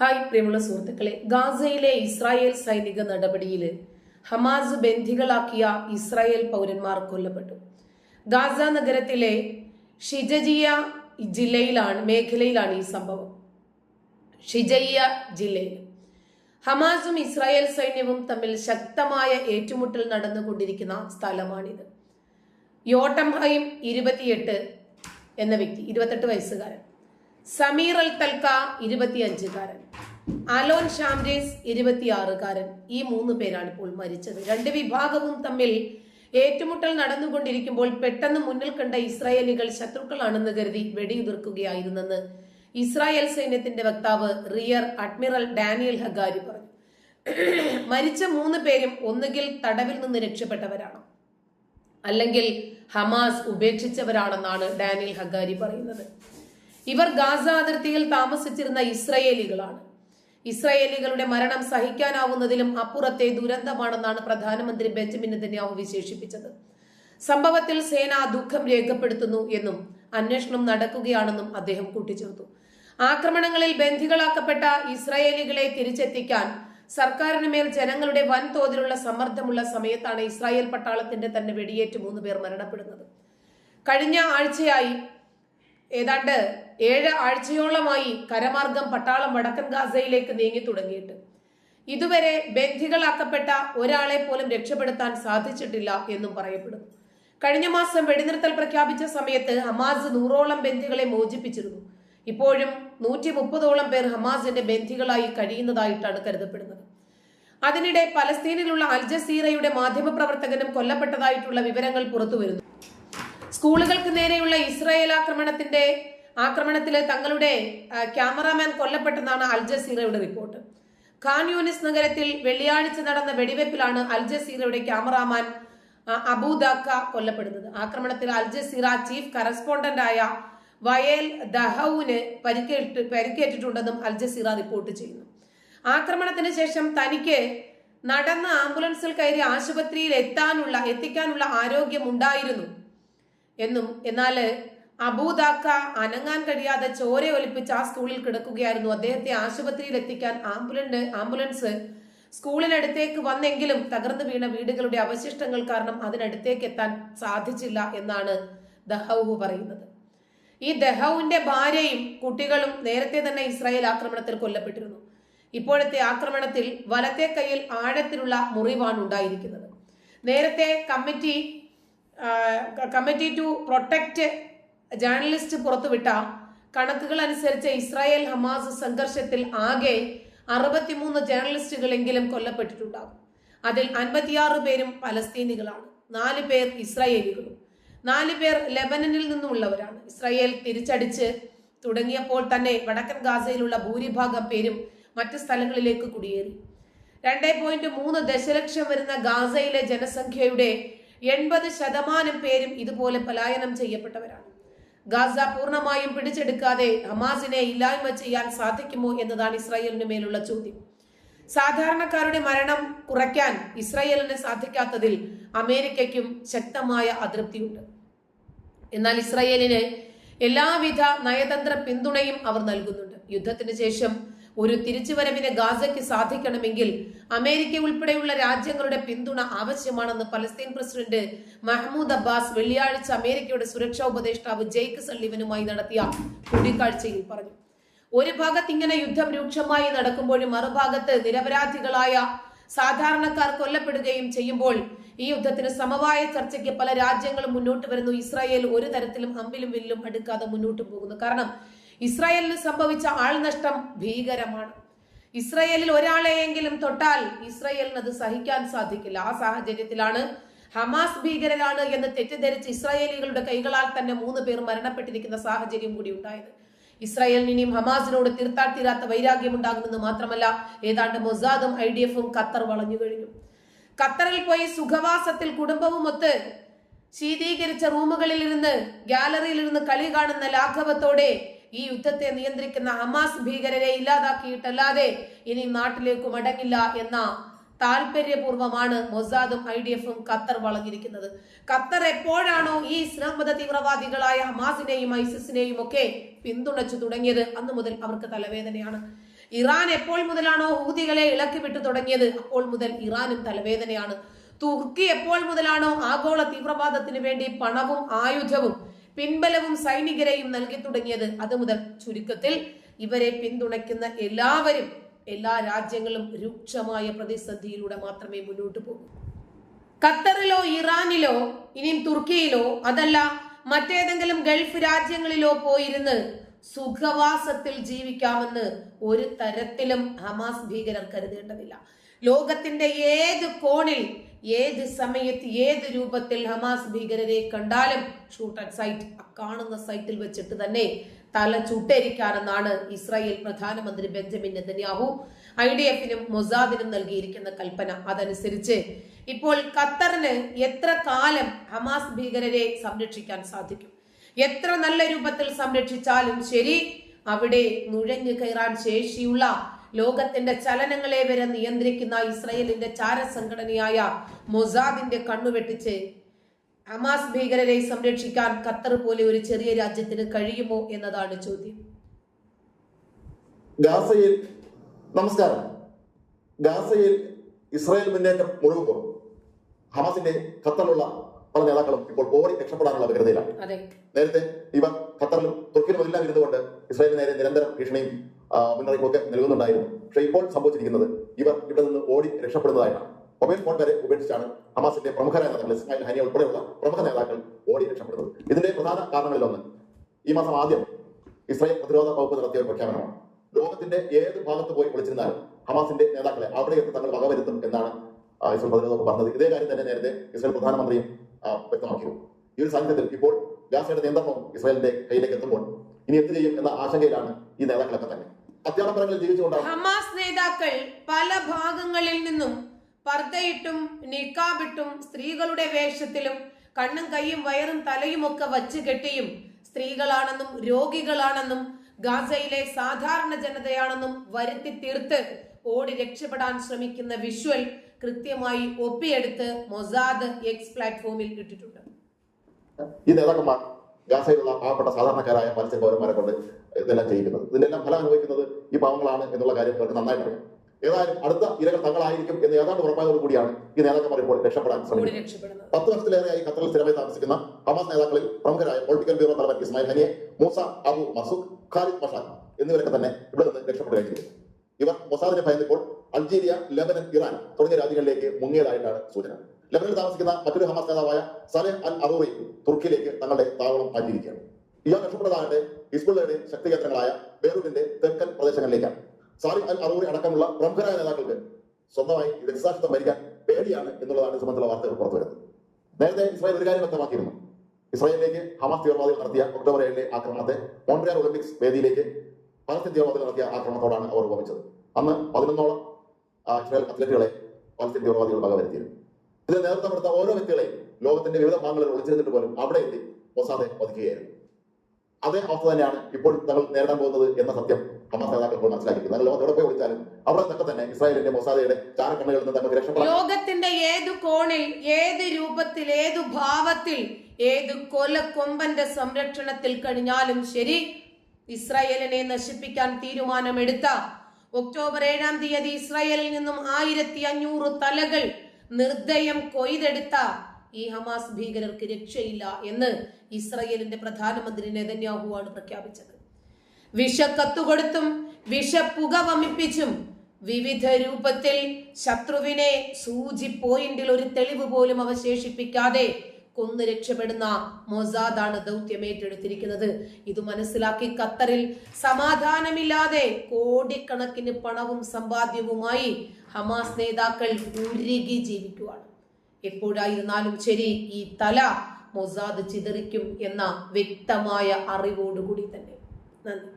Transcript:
Hi പ്രിയമുള്ള സുഹൃത്തുക്കളെ ഗാസയിലെ ഇസ്രായേൽ സൈനിക നടപടിയിൽ ഹമാസ് ബന്ധികളാക്കിയ ഇസ്രായേൽ പൗരന്മാർ കൊല്ലപ്പെട്ടു. ഗാസ നഗരത്തിലെ ഷിജജിയ ജില്ലയിലാണ് മേഖലയിലാണ് ഈ സംഭവം. ഷിജയ്യ ജില്ലയിൽ ഹമാസും ഇസ്രായേൽ സൈന്യവും തമ്മിൽ ശക്തമായ ഏറ്റുമുട്ടൽ നടന്നുകൊണ്ടിരിക്കുന്ന സ്ഥലമാണിത്. യോട്ടംഹൈം ഇരുപത്തിയെട്ട് എന്ന വ്യക്തി ഇരുപത്തെട്ട് വയസ്സുകാരൻ. സമീർ അൽ തൽക്ക ഇരുപത്തിയഞ്ചുകാരൻ. അലോൻ ഷാംരേസ് ഇരുപത്തിയാറുകാരൻ. ഈ മൂന്ന് പേരാണ് ഇപ്പോൾ മരിച്ചത്. രണ്ട് വിഭാഗവും തമ്മിൽ ഏറ്റുമുട്ടൽ നടന്നുകൊണ്ടിരിക്കുമ്പോൾ പെട്ടെന്ന് മുന്നിൽ കണ്ട ഇസ്രായേലികൾ ശത്രുക്കളാണെന്ന് കരുതി വെടിയുതിർക്കുകയായിരുന്നെന്ന് ഇസ്രായേൽ സൈന്യത്തിന്റെ വക്താവ് റിയർ അഡ്മിറൽ ഡാനിയൽ ഹഗാരി പറഞ്ഞു. മരിച്ച മൂന്ന് പേരും ഒന്നുകിൽ തടവിൽ നിന്ന് രക്ഷപ്പെട്ടവരാണ് അല്ലെങ്കിൽ ഹമാസ് ഉപേക്ഷിച്ചവരാണെന്നാണ് ഡാനിയൽ ഹഗാരി പറയുന്നത്. ഇവർ ഗാസ അതിർത്തിയിൽ താമസിച്ചിരുന്ന ഇസ്രയേലികളാണ്. ഇസ്രയേലികളുടെ മരണം സഹിക്കാനാവുന്നതിലും അപ്പുറത്തെ ദുരന്തമാണെന്നാണ് പ്രധാനമന്ത്രി ബെഞ്ചമിൻ നെതന്യാഹു വിശേഷിപ്പിച്ചത്. സംഭവത്തിൽ സേന ദുഃഖം രേഖപ്പെടുത്തുന്നു എന്നും അന്വേഷണം നടക്കുകയാണെന്നും അദ്ദേഹം കൂട്ടിച്ചേർത്തു. ആക്രമണങ്ങളിൽ ബന്ധികളാക്കപ്പെട്ട ഇസ്രായേലികളെ തിരിച്ചെത്തിക്കാൻ സർക്കാരിന് മേൽ ജനങ്ങളുടെ വൻതോതിലുള്ള സമ്മർദ്ദമുള്ള സമയത്താണ് ഇസ്രായേൽ പട്ടാളത്തിന്റെ തന്നെ വെടിയേറ്റ് മൂന്ന് പേർ മരണപ്പെടുന്നത്. കഴിഞ്ഞ ആഴ്ചയായി ഏതാണ്ട് ഏഴ് ആഴ്ചയോളമായി കരമാർഗം പട്ടാളം വടക്കൻ ഗാസയിലേക്ക് നീങ്ങി തുടങ്ങിയിട്ട്. ഇതുവരെ ബന്ധികളാക്കപ്പെട്ട ഒരാളെ പോലും രക്ഷപ്പെടുത്താൻ സാധിച്ചിട്ടില്ല എന്നും പറയപ്പെടുന്നു. കഴിഞ്ഞ മാസം വെടിനിർത്തൽ പ്രഖ്യാപിച്ച സമയത്ത് ഹമാസ് നൂറോളം ബന്ധികളെ മോചിപ്പിച്ചിരുന്നു. ഇപ്പോഴും നൂറ്റി മുപ്പതോളം പേർ ഹമാസിന്റെ ബന്ധികളായി കഴിയുന്നതായിട്ടാണ് കരുതപ്പെടുന്നത്. അതിനിടെ പലസ്തീനിലുള്ള അൽ ജസീറയുടെ മാധ്യമപ്രവർത്തകനും കൊല്ലപ്പെട്ടതായിട്ടുള്ള വിവരങ്ങൾ പുറത്തുവരുന്നു. സ്കൂളുകൾക്ക് നേരെയുള്ള ഇസ്രായേൽ ആക്രമണത്തിന്റെ ആക്രമണത്തിൽ തങ്ങളുടെ ക്യാമറാമാൻ കൊല്ലപ്പെട്ടെന്നാണ് അൽ ജസീറയുടെ റിപ്പോർട്ട്. ഖാൻ യൂനിസ് നഗരത്തിൽ വെള്ളിയാഴ്ച നടന്ന വെടിവെപ്പിലാണ് അൽ ജസീറയുടെ ക്യാമറാമാൻ അബൂദാക്ക കൊല്ലപ്പെടുന്നത്. ആക്രമണത്തിൽ അൽ ജസീറ ചീഫ് കറസ്പോണ്ടന്റായ വയേൽ ദഹൌന് പരിക്കേറ്റ് പരിക്കേറ്റിട്ടുണ്ടെന്നും അൽ ജസീറ റിപ്പോർട്ട് ചെയ്യുന്നു. ആക്രമണത്തിന് ശേഷം തനിക്ക് നടന്ന ആംബുലൻസിൽ കയറി ആശുപത്രിയിൽ എത്താനുള്ള എത്തിക്കാനുള്ള ആരോഗ്യമുണ്ടായിരുന്നു എന്നും എന്നാൽ അബൂദാക്ക അനങ്ങാൻ കഴിയാതെ ചോര ഒലിപ്പിച്ച് ആ സ്കൂളിൽ കിടക്കുകയായിരുന്നു. അദ്ദേഹത്തെ ആശുപത്രിയിൽ എത്തിക്കാൻ ആംബുലൻസ് ആംബുലൻസ് സ്കൂളിനടുത്തേക്ക് വന്നെങ്കിലും തകർന്നു വീണ വീടുകളുടെ അവശിഷ്ടങ്ങൾ കാരണം അതിനടുത്തേക്ക് എത്താൻ സാധിച്ചില്ല എന്നാണ് ദഹൌഹു പറയുന്നത്. ഈ ദഹൌവിന്റെ ഭാര്യയും കുട്ടികളും നേരത്തെ തന്നെ ഇസ്രായേൽ ആക്രമണത്തിൽ കൊല്ലപ്പെട്ടിരുന്നു. ഇപ്പോഴത്തെ ആക്രമണത്തിൽ വലത്തെ കയ്യിൽ ആഴത്തിലുള്ള മുറിവാണ് ഉണ്ടായിരിക്കുന്നത്. നേരത്തെ committee committee to protect journalist പുറത്തുവിട്ട കണക്കുകൾ അനുസരിച്ച് ഇസ്രായേൽ ഹമാസ് സംഘർഷത്തിൽ ആകെ അറുപത്തിമൂന്ന് ജേർണലിസ്റ്റുകളെങ്കിലും കൊല്ലപ്പെട്ടിട്ടുണ്ടാകും. അതിൽ അൻപത്തിയാറ് പേരും പലസ്തീനികളാണ്. നാല് പേർ ഇസ്രായേലികളും. നാല് പേർ ലെബനനിൽ നിന്നുമുള്ളവരാണ്. ഇസ്രായേൽ തിരിച്ചടിച്ച് തുടങ്ങിയപ്പോൾ തന്നെ വടക്കൻ ഗാസയിലുള്ള ഭൂരിഭാഗം പേരും മറ്റ് സ്ഥലങ്ങളിലേക്ക് കുടിയേറി. രണ്ടേ പോയിന്റ് മൂന്ന് ദശലക്ഷം വരുന്ന ഗാസയിലെ ജനസംഖ്യയുടെ എൺപത് ശതമാനം പേരും ഇതുപോലെ പലായനം ചെയ്യപ്പെട്ടവരാണ്. ഗാസ പൂർണമായും പിടിച്ചെടുക്കാതെ ഹമാസിനെ ഇല്ലായ്മ ചെയ്യാൻ സാധിക്കുമോ എന്നതാണ് ഇസ്രായേലിന് മേലുള്ള ചോദ്യം. സാധാരണക്കാരുടെ മരണം കുറയ്ക്കാൻ ഇസ്രായേലിന് സാധിക്കാത്തതിൽ അമേരിക്കയ്ക്കും ശക്തമായ അതൃപ്തിയുണ്ട്. എന്നാൽ ഇസ്രായേലിന് എല്ലാവിധ നയതന്ത്ര പിന്തുണയും അവർ നൽകുന്നുണ്ട്. യുദ്ധത്തിന് ശേഷം ഒരു തിരിച്ചുവരവിന് ഗാസയ്ക്ക് സാധിക്കണമെങ്കിൽ അമേരിക്ക ഉൾപ്പെടെയുള്ള രാജ്യങ്ങളുടെ പിന്തുണ ആവശ്യമാണെന്ന് പലസ്തീൻ പ്രസിഡന്റ് മഹ്മൂദ് അബ്ബാസ് വെള്ളിയാഴ്ച അമേരിക്കയുടെ സുരക്ഷാ ഉപദേഷ്ടാവ് ജെയ്ക്ക് സള്ളിവനുമായി നടത്തിയ കൂടിക്കാഴ്ചയിൽ പറഞ്ഞു. ഒരു ഭാഗത്ത് ഇങ്ങനെ യുദ്ധം രൂക്ഷമായി നടക്കുമ്പോഴും മറുഭാഗത്ത് നിരപരാധികളായ സാധാരണക്കാർ കൊല്ലപ്പെടുകയും ചെയ്യുമ്പോൾ ഈ യുദ്ധത്തിന് സമവായ ചർച്ചയ്ക്ക് പല രാജ്യങ്ങളും മുന്നോട്ട് വരുന്നു. ഇസ്രായേൽ ഒരു തരത്തിലും അമ്പിലും വില്ലും അടുക്കാതെ മുന്നോട്ട് പോകുന്നു. കാരണം ഇസ്രായേലിന് സംഭവിച്ച ആൾനഷ്ടം ഭീകരമാണ്. ഇസ്രയേലിൽ ഒരാളെയെങ്കിലും തൊട്ടാൽ ഇസ്രയേലിന് അത് സഹിക്കാൻ സാധിക്കില്ല. ആ സാഹചര്യത്തിലാണ് ഹമാസ് ഭീകരരാണ് എന്ന് തെറ്റിദ്ധരിച്ച് ഇസ്രായേലികളുടെ കൈകളാൽ തന്നെ മൂന്ന് പേർ മരണപ്പെട്ടിരിക്കുന്ന സാഹചര്യം കൂടി ഉണ്ടായത്. ഇസ്രായേലിന് ഇനിയും ഹമാസിനോട് തീർത്താൽ തീരാത്ത വൈരാഗ്യം ഉണ്ടാകുമെന്ന് മാത്രമല്ല ഏതാണ്ട് മൊസാദും ഐ ഡി എഫും ഖത്തർ വളഞ്ഞു കഴിഞ്ഞു. ഖത്തറിൽ പോയി സുഖവാസത്തിൽ കുടുംബവുമൊത്ത് ശീതീകരിച്ച ഗാലറിയിൽ ഇരുന്ന് കളി കാണുന്ന ലാഘവത്തോടെ ഈ യുദ്ധത്തെ നിയന്ത്രിക്കുന്ന ഹമാസ് ഭീകരരെ ഇല്ലാതാക്കിയിട്ടല്ലാതെ ഇനി നാട്ടിലേക്ക് മടങ്ങില്ല എന്ന താല്പര്യപൂർവമാണ് മൊസാദും ഐ ഡി എഫും ഖത്തർ വളഞ്ഞിരിക്കുന്നത്. ഖത്തർ എപ്പോഴാണോ ഈ ഇസ്ലാം മത തീവ്രവാദികളായ ഹമാസിനെയും ഐസിസിനെയും ഒക്കെ പിന്തുണച്ചു തുടങ്ങിയത്? അന്നു മുതൽ അവർക്ക് തലവേദനയാണ്. ഇറാൻ എപ്പോൾ മുതലാണോ ഹൂതികളെ ഇളക്കി വിട്ടു തുടങ്ങിയത്? അപ്പോൾ മുതൽ ഇറാനും തലവേദനയാണ്. തുർക്കി എപ്പോൾ മുതലാണോ ആഗോള തീവ്രവാദത്തിന് വേണ്ടി പണവും ആയുധവും പിൻബലവും സൈനികരെയും നൽകി തുടങ്ങിയത് അത് മുതൽ ചുരുക്കത്തിൽ ഇവരെ പിന്തുണയ്ക്കുന്ന എല്ലാവരും എല്ലാ രാജ്യങ്ങളും രൂക്ഷമായ പ്രതിസന്ധിയിലൂടെ മാത്രമേ മുന്നോട്ട് പോകൂ. ഖത്തറിലോ ഇറാനിലോ ഇനിയും തുർക്കിയിലോ അതല്ല മറ്റേതെങ്കിലും ഗൾഫ് രാജ്യങ്ങളിലോ പോയിരുന്ന് സുഖവാസത്തിൽ ജീവിക്കാമെന്ന് ഒരു തരത്തിലും ഹമാസ് ഭീകരർ കരുതേണ്ടതില്ല. ലോകത്തിന്റെ ഏത് കോണിൽ ഏത് സമയത്ത് ഏത് രൂപത്തിൽ ഹമാസ് ഭീകരരെ കണ്ടാലും ഷൂട്ട് അറ്റ് സൈറ്റ് കാണുന്ന സൈറ്റിൽ വെച്ചിട്ട് തന്നെ തല ചുട്ടരിക്കാനെന്നാണ് ഇസ്രായേൽ പ്രധാനമന്ത്രി ബെഞ്ചമിൻ നെതന്യാഹു ഐ ഡി എഫിനും മൊസാദിനും നൽകിയിരിക്കുന്ന കൽപ്പന. അതനുസരിച്ച് ഇപ്പോൾ ഖത്തറിന് എത്ര കാലം ഹമാസ് ഭീകരരെ സംരക്ഷിക്കാൻ സാധിക്കും? എത്ര നല്ല രൂപത്തിൽ സംരക്ഷിച്ചാലും ശരി അവിടെ നുഴഞ്ഞു കയറാൻ ശേഷിയുള്ള ലോകത്തിന്റെ ചലനങ്ങളെ വരെ നിയന്ത്രിക്കുന്ന ഇസ്രയേലിന്റെ ചാരസംഘടനയായ മൊസാദിന്റെ കണ്ണുവെട്ടിച്ച് ഹമാസ് ഭീകരരെ സംരക്ഷിക്കാൻ ഖത്തർ പോലെ ഒരു ചെറിയ രാജ്യത്തിന് കഴിയുമോ എന്നതാണ് ചോദ്യം. ഗാസയിൽ നമസ്കാരം. ഗാസയിൽ ഇസ്രായേൽ മുന്നേറ്റം മുഴുകുമ്പോൾ ഹമാസിന്റെ ഖത്തറിലുള്ള പല നേതാക്കളും ഇപ്പോൾ ഓടി രക്ഷപ്പെടാനുള്ള വ്യഗ്രതയിലാണ് അതെ. നേരത്തെ ഇവർ ഖത്തറിലും തുർക്കിലും എല്ലാം ഇരുന്നുകൊണ്ട് ഇസ്രായേലിന് നേരെ നിരന്തരം ഭീഷണിയും ആ, മുന്നറിയിപ്പും ഒക്കെ നൽകുന്നുണ്ടായിരുന്നു. പക്ഷേ ഇപ്പോൾ സംഭവിച്ചിരിക്കുന്നത് ഇവർ ഇവിടെ നിന്ന് ഓടി രക്ഷപ്പെടുന്നതായിട്ടാണ്. മൊബൈൽ ഫോൺ വരെ ഉപേക്ഷിച്ചാണ് ഹമാസിന്റെ പ്രമുഖ നേതാക്കൾ ഇസ്മായിൽ ഹനിയ ഉൾപ്പെടെയുള്ള പ്രമുഖ നേതാക്കൾ ഓടി രക്ഷപ്പെടുന്നത്. ഇതിന്റെ പ്രധാന കാരണങ്ങളിലൊന്ന് ഈ മാസം ആദ്യം ഇസ്രായേൽ പ്രതിരോധ വകുപ്പ് നടത്തിയ ഒരു പ്രഖ്യാപനമാണ്. ലോകത്തിന്റെ ഏത് ഭാഗത്ത് പോയി വിളിച്ചിരുന്നാലും ഹമാസിന്റെ നേതാക്കളെ അവിടെ എത്തി തങ്ങൾ വകവരുത്തും എന്നാണ് ഇസ്രായേൽ പ്രതിരോധ വകുപ്പ് പറഞ്ഞത്. ഇതേ കാര്യം തന്നെ നേരത്തെ ഇസ്രായേൽ പ്രധാനമന്ത്രിയും വ്യക്തമാക്കിയിരുന്നു. ഈ ഒരു സാഹചര്യത്തിൽ ഇപ്പോൾ ഗാസയുടെ നിയന്ത്രണവും ഇസ്രായേലിന്റെ കയ്യിലേക്ക് എത്തുമ്പോൾ ഇനി എന്ത് ചെയ്യും എന്ന ആശങ്കയിലാണ് ഈ നേതാക്കളൊക്കെ തന്നെ. അത്യാഡംബരങ്ങളിൽ ജീവിച്ചുകൊണ്ടാണ്. ഹമാസ് നേതാക്കൾ പല ഭാഗങ്ങളിൽ നിന്നും പർദ്ദയിട്ടും നിക്കാബിട്ടും സ്ത്രീകളുടെ വേഷത്തിലും കണ്ണും കൈയും വയറും തലയും ഒക്കെ വച്ച് കെട്ടിയും സ്ത്രീകളാണെന്നും രോഗികളാണെന്നും ഗാസയിലെ സാധാരണ ജനതയാണെന്നും വരുത്തി തീർത്ത് ഓടി രക്ഷപ്പെടാൻ ശ്രമിക്കുന്ന വിഷ്വൽ കൃത്യമായി ഒപ്പിയെടുത്ത് മൊസാദ് എക്സ് പ്ലാറ്റ്ഫോമിൽ ഇട്ടിട്ടുണ്ട്. ഈ നേതാക്കന്മാർ ഗാസയിലുള്ള പാവപ്പെട്ട സാധാരണക്കാരായ മത്സ്യ പൗരന്മാരെ കൊണ്ട് ഇതെല്ലാം ചെയ്യിക്കുന്നത്. ഇതിന്റെ എല്ലാം ഫലം അനുഭവിക്കുന്നത് ഈ പാവങ്ങളാണ് എന്നുള്ള കാര്യം അവർക്ക് നന്നായിട്ട് അറിയാം. ഏതായാലും അടുത്ത ഇരകൾ തങ്ങളായിരിക്കും എന്ന് ഏതാണ്ട് ഉറപ്പായതോടു കൂടിയാണ് ഈ നേതാക്കന്മാർ ഇപ്പോൾ രക്ഷപ്പെടാൻ ശ്രമിക്കുന്നത്. പത്ത് വർഷത്തിലേറെയായി ഖത്തറിൽ സ്ഥിരമായി താമസിക്കുന്ന ഹമാസ് നേതാക്കളിൽ പ്രമുഖരായ പൊളിറ്റിക്കൽ ബ്യൂറോ തലവൻ ഇസ്മായിൽ ഹനിയെ മൂസ അബു മസൂഖ് ഖാലിദ് മഷാൻ എന്നിവരൊക്കെ തന്നെ ഇവിടെ നിന്ന് രക്ഷപ്പെട്ടു കഴിഞ്ഞിരിക്കുന്നു ഇവർ മൊസാദിനെ ഭയന്നപ്പോൾ അൾജീരിയ ലെബനൻ ഇറാൻ തുടങ്ങിയ രാജ്യങ്ങളിലേക്ക് മുങ്ങിയതായിട്ടാണ് സൂചന. ലെബനിൽ താമസിക്കുന്ന മറ്റൊരു ഹമാസ് നേതാവായ സലേഹ് അൽ അറൂറി തുർക്കിയിലേക്ക് തങ്ങളുടെ താവളം മാറ്റിയിരിക്കുകയാണ്. ഇയാൾ രക്ഷപ്പെട്ടതാകട്ടെ ഹിസ്ബുള്ളയുടെ ശക്തി കേന്ദ്രങ്ങളായ ബെയ്റൂട്ടിന്റെ തെക്കൻ പ്രദേശങ്ങളിലേക്കാണ്. സാലിം അൽ അറൂറി അടക്കമുള്ള പ്രമുഖരായ നേതാക്കൾക്ക് സ്വന്തമായി രക്തസാക്ഷിത്വം ഭരിക്കാൻ പേടിയാണ് എന്നുള്ളതാണ് സംബന്ധിച്ചുള്ള വാർത്തകൾ പുറത്തുവരുന്നത്. നേരത്തെ ഇസ്രായേൽ ഒരു കാര്യം വ്യക്തമാക്കിയിരുന്നു. ഇസ്രായേലിലേക്ക് ഹമാസ് തീവ്രവാദികൾ നടത്തിയ ഒക്ടോബർ ഏഴിലെ ആക്രമണത്തെ മോൺട്രിയാൽ ഒളിമ്പിക്സ് വേദിയിലേക്ക് പലസ്തീൻ തീവ്രവാദികൾ നടത്തിയ ആക്രമണത്തോടാണ് അവർ ഉപമിച്ചത്. അന്ന് പതിനൊന്നോളം അത്ലറ്റുകളെ പലസ്തീൻ തീവ്രവാദികൾ വകവരുത്തിയിരുന്നു ഇത് നേതൃത്വം എടുത്ത ഓരോ വ്യക്തികളെയും ലോകത്തിന്റെ വിവിധ ഭാഗങ്ങളിൽ ഒളിച്ചിരുന്നിട്ട് പോലും അവിടെ എത്തി മൊസാദെ വധിക്കുകയായിരുന്നു. അതേ അവസ്ഥ തന്നെയാണ് ഇപ്പോൾ തങ്ങൾ നേരിടാൻ പോകുന്നത് എന്ന സത്യം ഹമാസ് നേതാക്കൾ ഇപ്പോൾ മനസ്സിലാക്കിയിരിക്കുന്നത് എന്നാൽ ലോകത്ത് എവിടെ പോയി വിളിച്ചാലും അവിടെ നിന്നൊക്കെ തന്നെ ഇസ്രായേലിന്റെ മൊസാദയുടെ ചാരക്കണ്ണുകളിൽ നിന്ന് തങ്ങൾക്ക് രക്ഷപ്പെടും ലോകത്തിന്റെ ഏത് കോണിൽ ഏത് രൂപത്തിൽ ഏത് ഭാവത്തിൽ ഏത് കൊലക്കൊമ്പന്റെ സംരക്ഷണത്തിൽ കഴിഞ്ഞാലും ശരി ഇസ്രായേലിനെ നശിപ്പിക്കാൻ തീരുമാനമെടുത്ത ഒക്ടോബർ ഏഴാം തീയതി ഇസ്രായേലിൽ നിന്നും ആയിരത്തി അഞ്ഞൂറ് തലകൾ നിർദ്ദയം കൊയ്തെടുത്ത ഈ ഹമാസ് ഭീകരർക്ക് രക്ഷയില്ല എന്ന് ഇസ്രയേലിന്റെ പ്രധാനമന്ത്രി നെതന്യാഹു ആണ് പ്രഖ്യാപിച്ചത് വിഷക്കത്തുകൊടുത്തും വിഷപ്പുക വമിപ്പിച്ചും വിവിധ രൂപത്തിൽ ശത്രുവിനെ സൂചി പോയിന്റിൽ ഒരു തെളിവ് പോലും അവശേഷിപ്പിക്കാതെ കൊന്നു രക്ഷപ്പെടുന്ന മൊസാദാണ് ദൗത്യം ഏറ്റെടുത്തിരിക്കുന്നത്. ഇത് മനസ്സിലാക്കി ഖത്തറിൽ സമാധാനമില്ലാതെ കോടിക്കണക്കിന് പണവും സമ്പാദ്യവുമായി ഹമാസ് നേതാക്കൾ ഉരുകി ജീവിക്കുവാണ്. എപ്പോഴായിരുന്നാലും ശരി ഈ തല മൊസാദ് ചിതറിക്കും എന്ന വ്യക്തമായ അറിവോടുകൂടി തന്നെ. നന്ദി.